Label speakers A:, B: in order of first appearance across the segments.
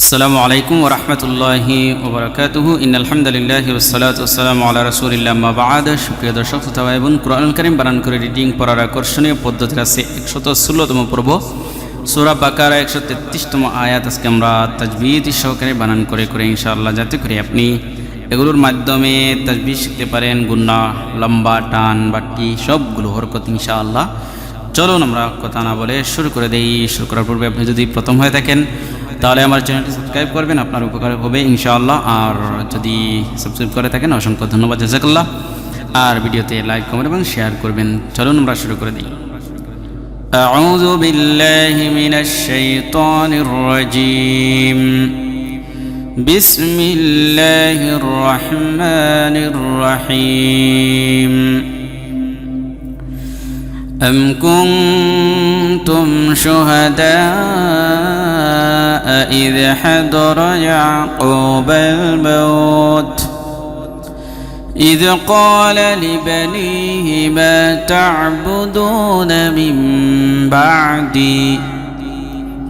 A: আসসালামু আলাইকুম ওরহমতুল্লাহি ওবরাকাতুহু ইন আলহামদুলিল্লাহ ওসালাত ওসালাম আল্লাহ রসুলিল্লাহ সুপ্রিয় দর্শক, শ্রোতা বোন কোরআন করিম বানান করে রিডিং পড়ার আকর্ষণীয় পদ্ধতি আছে একশত ষোলোতম পর্ব। সুরা বাকারা একশো তেত্রিশতম আয়াত আজকে আমরা তাজবিদ সহকারে বানান করে করে ইনশাআল্লাহ, যাতে করে আপনি এগুলোর মাধ্যমে তাজবিদ শিখতে পারেন গুন্না লম্বা, টান বাটি সবগুলো হরকত ইনশাআল্লাহ। চলুন আমরা কথা না বলে শুরু করে দেই। শুরু করার পূর্বে আপনি যদি প্রথম হয়ে থাকেন তাহলে আমার চ্যানেলটি সাবস্ক্রাইব করবেন আপনার উপকার হবে ইনশাআল্লাহ আর যদি সাবস্ক্রাইব করে থাকেন অসংখ্য ধন্যবাদ জাজাকাল্লাহ আর ভিডিওতে লাইক কমেন্ট এবং শেয়ার করবেন চলুন আমরা শুরু করে দিই أعوذ بالله من الشيطان الرجيم بسم الله الرحمن الرحيم أم كنتم شهداء إذ حضر يعقوب الموت؟ إذ قال لبنيه ما تعبدون من بعدي؟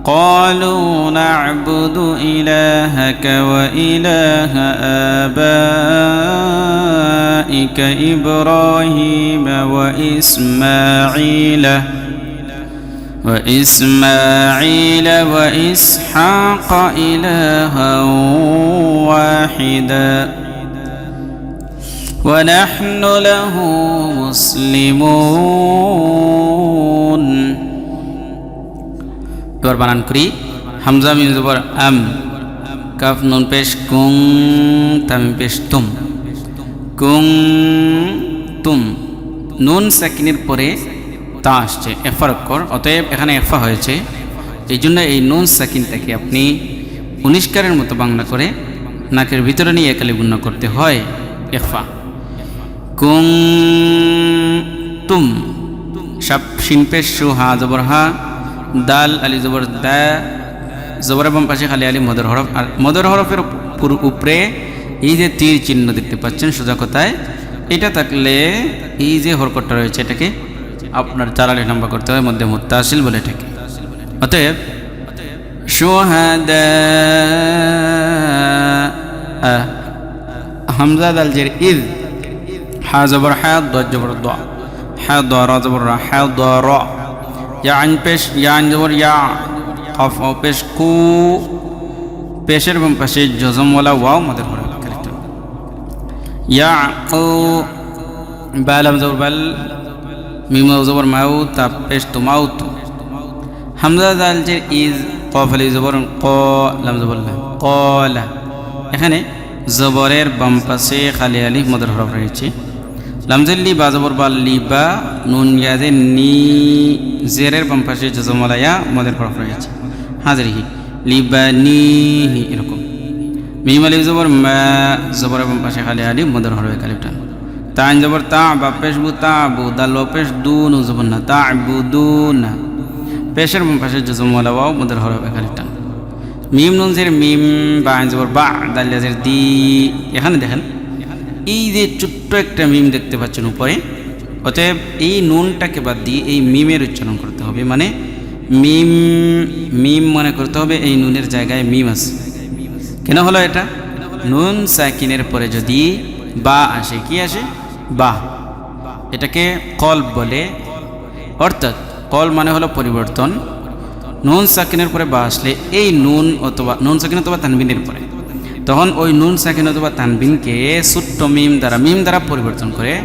A: قالوا نعبد إلهك وإله آبائك إبراهيم وإسماعيل وإسماعيل وإسحاق إلها واحدا ونحن له مسلمون এবার বানান করি হামজা মিম জবর আম কাফ নুন পেশ কুং তামিম পেশ তুম কুং তুম নুন সাকিনের পরে তা আসছে এফার অক্ষর অতএব এখানে এফা হয়েছে। এই জন্য এই নুন সাকিনটাকে আপনি উনিশকারের মতো বাংলা করে নাকের ভিতরে নিয়ে একালি গুণ্য করতে হয়, এফা কুং তুম সাপ শিনপেশ সু, হা, জবর, হা, দাল, আলি, জবর, দা, জবর এবং পাশে খালি আলি, মদর হরফ। আর মদর হরফের পুর- উপরে এই যে তীর চিহ্ন দেখতে পাচ্ছেন সোজা কথায়, এটা থাকলে এই যে হরকটটা রয়েছে, এটাকে আপনার চারালি লম্বা করতে হয়, মধ্যে মুত্তাসিল বলে এটাকে। অতএব, সোহাদা হামজা দাল জের ইদ, হা জবর হা, দ জবর দ, হা দ, র জবর র, হা দ, র, ইয়া আইন পেশ, ইয়া আইন জবর ইয়া, কফ পেশ কু, পেশের বাম পাশে জজমওয়ালা ওয়াও মাদের ও এখানে জবরের বাম খালি আলি মদের হরফ রয়েছে। লামজল্লি বা জবর বা লিবা নুন ইয়াজে নি, জেরের বাম পাশে জজমলায়া মদের হরফ রয়েছে। হাজরিহি লিবা নি এরকম। মিম আলি জবর, মা জবর বাম পাশে খালি আলি মদের হরফ কালিপটান তান জবর, তা বা পেশ বু, তা বু দাল ও পেশ দু, নু জবর না, তা বু, দু, না। পেশের পাশে জজমওয়ালা ওয়াও মদের হরফ কালিপটান মিম নুন জের, মিম বা আইন জবর, বা দালিয়াজের দি। এখানে দেখেন, এই যে ছোট্ট একটা মিম দেখতে পাচ্ছেন উপরে, অতএব এই নুনটাকে বাদ দিয়ে এই মিমের উচ্চারণ করতে হবে। মানে মিম মিম মনে করতে হবে, এই নুনের জায়গায় মিম আছে। কেন হলো এটা? নুন সাকিনের পরে যদি বা আসে, কি আসে? বা। এটাকে কল বলে। অর্থাৎ কল মানে হলো পরিবর্তন। নুন সাকিনের পরে বা আসলে এই নুন অথবা, নুন সাকিন অথবা তানবিনের পরে। তখন ওই নুন সাকিন অথবা তানবিনকে ছোট্ট মিম দ্বারা মিম দ্বারা পরিবর্তন করে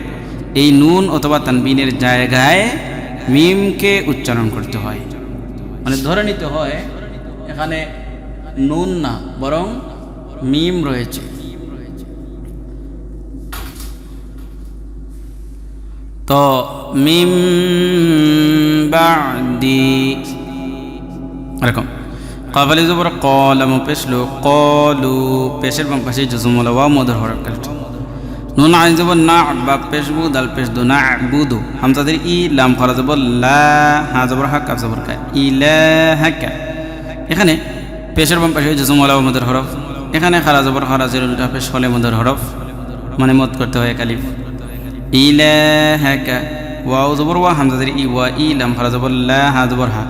A: এই নুন অথবা তানবিনের জায়গায় মিমকে উচ্চারণ করতে হয়। মানে ধরে নিতে হয়, এখানে নুন না, বরং মিম রয়েছে। তো মিম বাদি। এরকম। কাবালি জবর কলাম পেশলো কলু পেশের বাম পাশে জজমলা ওয়া মদর হরফ কালিট। নুন আইন জবর না বা পেশবু দাল পেশ দু, না বুদু হামজাদের ই লাম খরা জবর লা, হা জবর হা কাব জবর কা ইলা হাকা এখানে পেশের বাম পাশে জজমলা ওয়া মদর হরফ এখানে খারা জবর খারা জের উল্টা পেশ হলে মদর হরফ মানে মত করতে হয় কালিফ ইলা হাকা ওয়াও জবর, ওয়া হামজাদের ই, ওয়া, ই, লাম খরা জবর, লা, হা জবর, হা।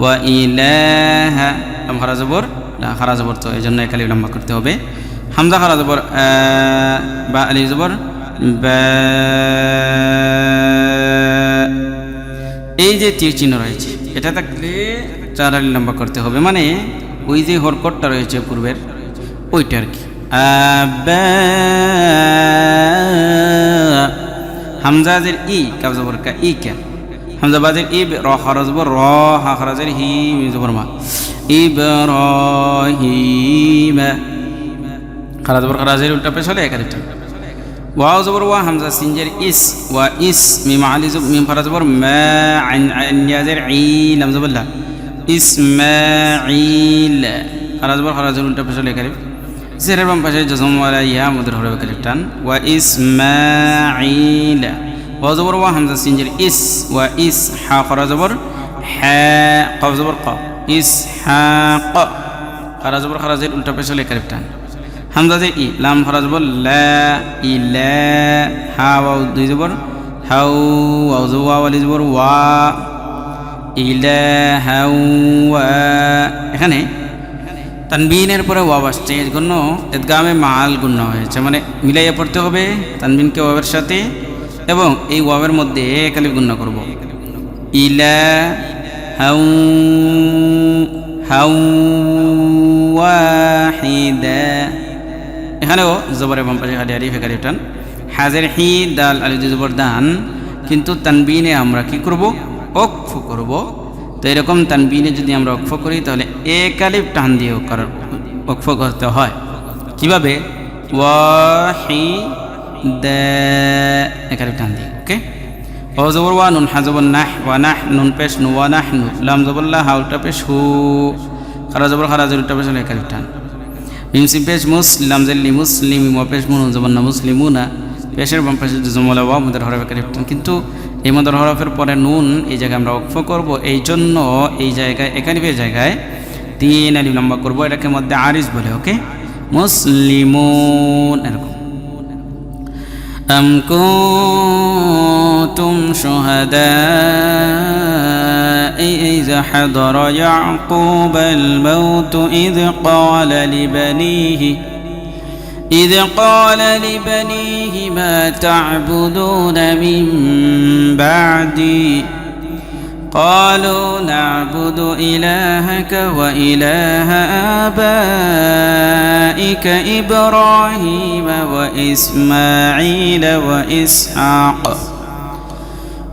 A: ওয়া ইলাহা, লাম খারা জবর, লা খারা জবর তো এই জন্য একালি লম্বা করতে হবে। হামজা খারা জবর বা আলি জবর এই যে তীর চিহ্ন রয়েছে, এটা থাকলে চার আলি লম্বা করতে হবে। মানে ওই যে হরকটটা রয়েছে পূর্বের ওইটা আর কি। হামজাজের ই, কাব জবর কা, ই কে? হামজাবাজের ই র খরচ র, হা খরচের হি, জবর মা। ইব্রাহিম। খারাজ জবর খারাজের উল্টা পেশ হলে একাধিকটা ওয়াও জবর ওয়া, হামজা সিনজের ইস, ওয়া ইস, মিম আলি জব, মিম ফারা জবর মা আইন আইন ইয়াজের ই, লাম জবর লা। ইসমাঈল। খারাজ জবর খারাজের উল্টা পেশ হলে একাধিক জেরের বাম পাশে জজম ওয়ালা ইয়া মদের হবে একাধিক টান, ওয়া ইসমাঈল। ওয়া জবর ওয়া হামজা সিনজের ইস, ওয়া ইস হা খারা জবর হা কফ জবর ক, ইস হা ক। খারা জবর খারাজের উল্টা পেশ হলে একাধিক টান। হামজা যে ই, লাম খরাজ বল লা ই লা হা ওয়াও দুই জবর, হাউ, ওয়াও জো ওয়া জবর, ওয়া ইলা হাউ ওয়া। এখানে তানবিনের পরে ওয়াব আসছে এর জন্য এদগামে মাল গুণ্য হয়েছে। মানে মিলাইয়া পড়তে হবে, তানবিনকে ওয়াবের সাথে, এবং এই ওয়াবের মধ্যে একালি গুণ্য করব। ইলা হাউ হাউ ওয়াহিদা। এখানেও জবরে বাম পাশে খালি আলিফ একালি টান। হাজের হি, দাল আলি জবর দান। কিন্তু তানবিনে আমরা কি করব? অক্ফ করব। তো এরকম তানবিনে যদি আমরা অক্ষ করি, তাহলে এক আলিফ টান দিয়ে করার অক্ফ করতে হয়। কীভাবে? ওয়াহি দা এক আলিফ টান দিয়ে, ওকে? ও জবর ওয়া নুন, হা জবর নাহ, ওয়া নাহ, নুন পেশ নু ওয়া নাহ নু লাম জবরল্লাহ হাউটা পেশ, হু। খারা জবর, খারা জবরটা পেশ এক আলিফ টান। মিমসিম পেশ মুসলাম জেল্লি মুসলিম পেশ মুনু জবান্না মুসলিমুনা। পেশের বাম পেশে জমলা ওয়া মদের হরফে কালিফটান কিন্তু এই মদের হরফের পরে নুন এই জায়গায় আমরা অক্ষ করব এই জন্য এই জায়গায় একানিফের জায়গায় তিন আলিফ লম্বা করবো এটাকে মধ্যে আরিস বলে ওকে মুসলিমুন এরকম أم كنتم شهداء إذ حضر يعقوب الموت إذ قال لبنيه إذ قال لبنيه ما تعبدون من بعدي؟ قالوا نعبد إلهك وإله آبائك إبراهيم وإسماعيل وإسحاق.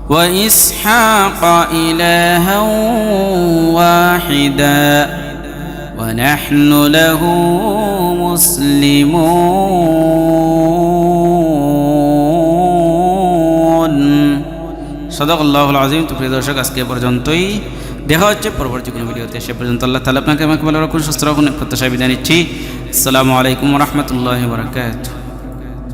A: وإسحاق إلها واحدا. ونحن له مسلمون সদক আল্লাহুল আজিম তো প্রিয় দর্শক আজকে এ পর্যন্তই দেখা হচ্ছে পরবর্তী কোনো ভিডিওতে সে পর্যন্ত আল্লাহ তালা আপনাকে আমাকে ভালো রাখুন সুস্থ রাখুন প্রত্যাশা বিদায় নিচ্ছি আসসালামু আলাইকুম রহমতুল্লাহ বরকাত